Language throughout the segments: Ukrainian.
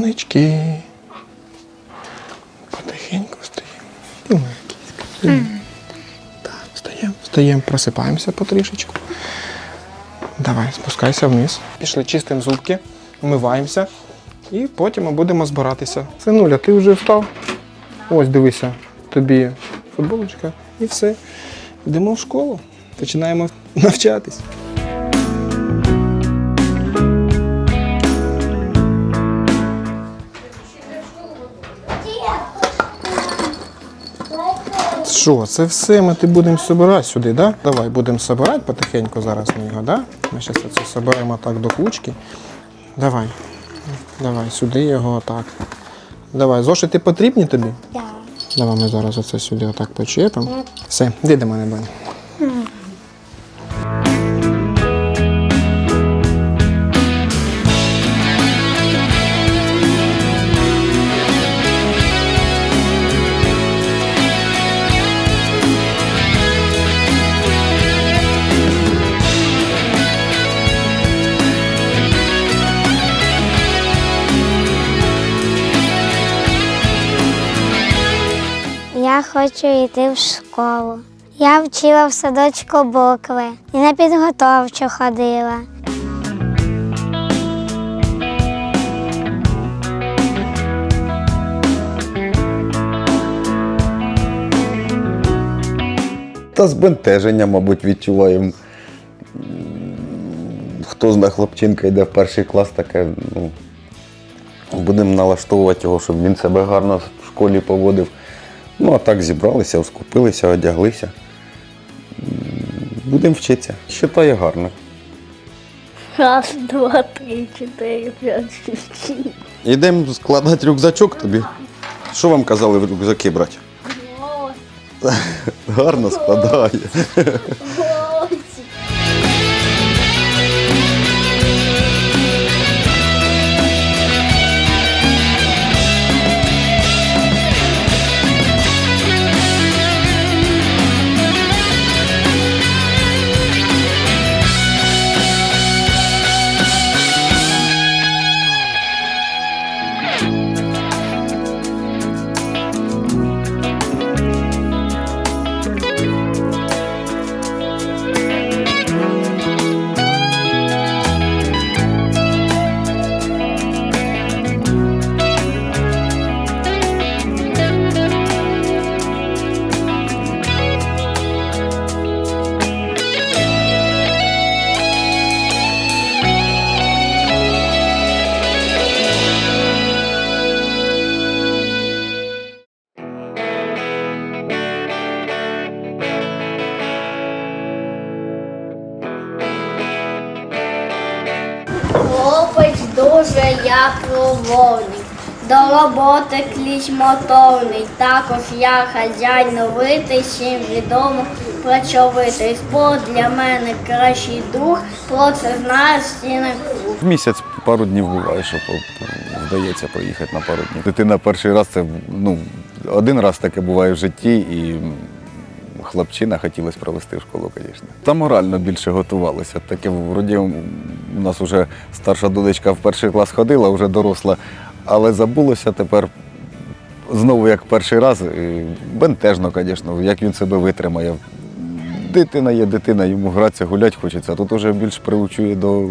Сонечки. Потихеньку стоїмо. І ми кіська. Так, встаємо, встаємо, просипаємося потрішечку. Давай, спускайся вниз. Пішли, чистимо зубки, вмиваємося і потім ми будемо збиратися. Синуля, ти вже встав? Ось дивися, тобі футболочка і все. Йдемо в школу, починаємо навчатись. Що, це все ми ти будемо збирати сюди, да? Давай будемо збирати потихеньку зараз ми його, да? Ми зараз це зберемо так до кучки. Давай. Давай, сюди його отак. Давай, зошити потрібні тобі? Так. Давай ми зараз оце сюди отак почепимо. Все, йди до мене, Баня. Я хочу йти в школу. Я вчила в садочку букви і на підготовчу ходила. Та збентеження, мабуть, відчуваємо. Хто знає, хлопчинка йде в перший клас, таке, ну, будемо налаштовувати його, щоб він себе гарно в школі поводив. Ну, а так зібралися, оскупилися, одяглися. Будемо вчитися. Считає гарно. Раз, два, три, чотири, п'ять, шість, сім. Йдемо складати рюкзачок тобі. Що вам казали в рюкзаки брати? Гарно складає. Дуже я провольний. До роботи кліч моторний. Також я хазяй новитий, всім відомо працьовитий. Спорт для мене кращий друг, про це всі на круг. В місяць пару днів буває, що вдається поїхати на пару днів. Дитина перший раз це ну, один раз таке буває в житті, і хлопчина хотілося провести в школу, звісно. Та морально більше готувалися. Таке вроді у нас вже старша донечка в перший клас ходила, вже доросла, але забулося тепер. Знову як перший раз, бентежно, звісно, як він себе витримає. Дитина є дитина, йому гратися, гуляти хочеться. Тут уже більш приучує до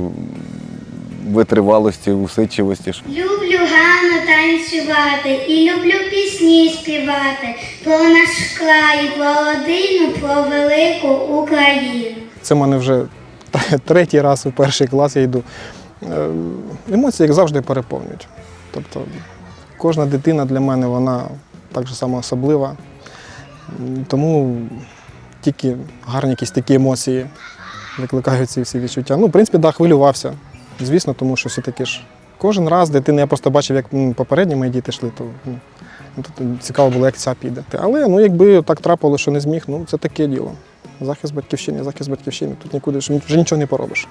витривалості, усидчивості. Люблю гарно танцювати і люблю пісні співати про наш край, про родину, про велику Україну. Це в мене вже третій раз у перший клас я йду. Е, Емоції, як завжди, переповнюють. Тобто кожна дитина для мене вона так же само особлива. Тому тільки гарні якісь такі емоції викликають ці всі відчуття. Ну, в принципі, да, хвилювався. Звісно, тому що все-таки ж кожен раз дитина, я просто бачив, як попередні мої діти йшли, то ну, ну, цікаво було, як ця піде. Але ну, якби так трапило, що не зміг, ну це таке діло. Захист батьківщини, захист батьківщини. Тут нікуди вже нічого не поробиш.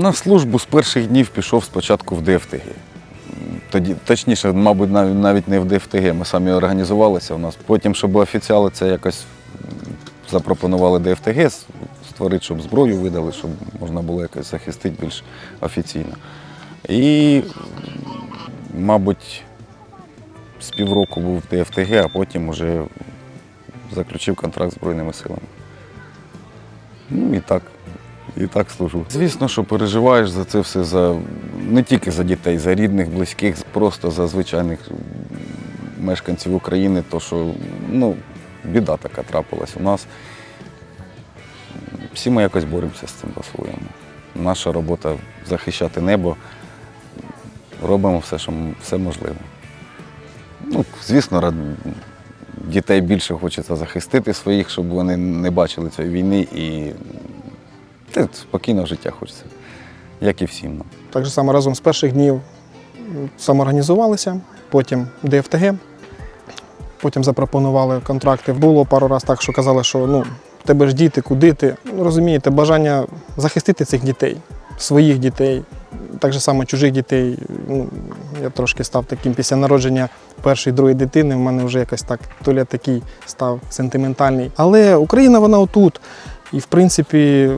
На службу з перших днів пішов спочатку в ДФТГ. тоді, точніше, мабуть, навіть, не в ДФТГ. Ми самі організувалися у нас. Потім, щоб офіціали це якось запропонували ДФТГ, створити, щоб зброю видали, щоб можна було якось захистити більш офіційно. І, мабуть, з півроку був в ДФТГ, а потім вже заключив контракт з Збройними силами. Ну і так. І так служу. Звісно, що переживаєш за це все за не тільки за дітей, за рідних, близьких, просто за звичайних мешканців України, то що ну, біда така трапилась у нас. Всі ми якось боремося з цим по-своєму. Наша робота захищати небо. Робимо все, що все можливе. Ну, звісно, дітей більше хочеться захистити своїх, щоб вони не бачили цієї війни і та, спокійного життя хочеться, як і всім. Так же само разом з перших днів самоорганізувалися, потім ДФТГ, потім запропонували контракти. Було пару разів так, що казали, що ну, тебе ж діти, куди ти. Ну, розумієте, бажання захистити цих дітей, своїх дітей, так же само чужих дітей. Ну, я трошки став таким після народження першої, другої дитини. В мене вже якось так то ли такий став сентиментальний. Але Україна вона отут. І в принципі,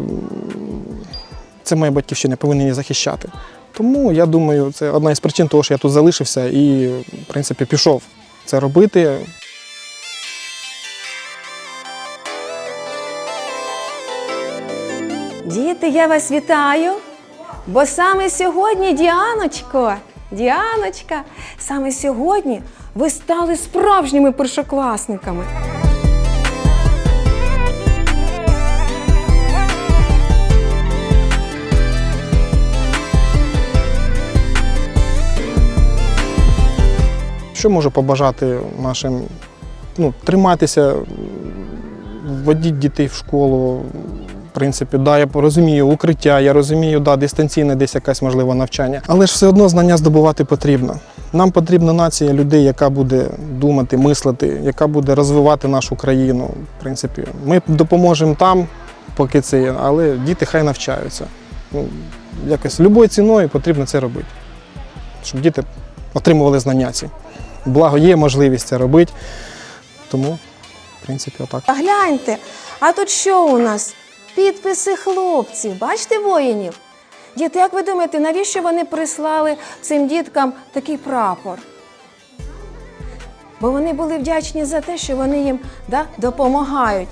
це моя батьківщина, повинні її захищати. Тому я думаю, це одна із причин того, що я тут залишився і, в принципі, пішов це робити. Діти, я вас вітаю. Бо саме сьогодні, Діаночко, Діаночка, саме сьогодні ви стали справжніми першокласниками. Що можу побажати нашим ну, триматися, вводіть дітей в школу. В принципі, да, я розумію укриття, я розумію, да, дистанційне десь якась можливо навчання. Але ж все одно знання здобувати потрібно. Нам потрібна нація людей, яка буде думати, мислити, яка буде розвивати нашу країну. В принципі, ми допоможемо там, поки це є, але діти хай навчаються. Ну, якось любою ціною потрібно це робити, щоб діти отримували знання ці. Благо є можливість це робити. Тому, в принципі, отак. Гляньте, а тут що у нас? Підписи хлопців. Бачите воїнів? Діти, як ви думаєте, навіщо вони прислали цим діткам такий прапор? Бо вони були вдячні за те, що вони їм да, допомагають.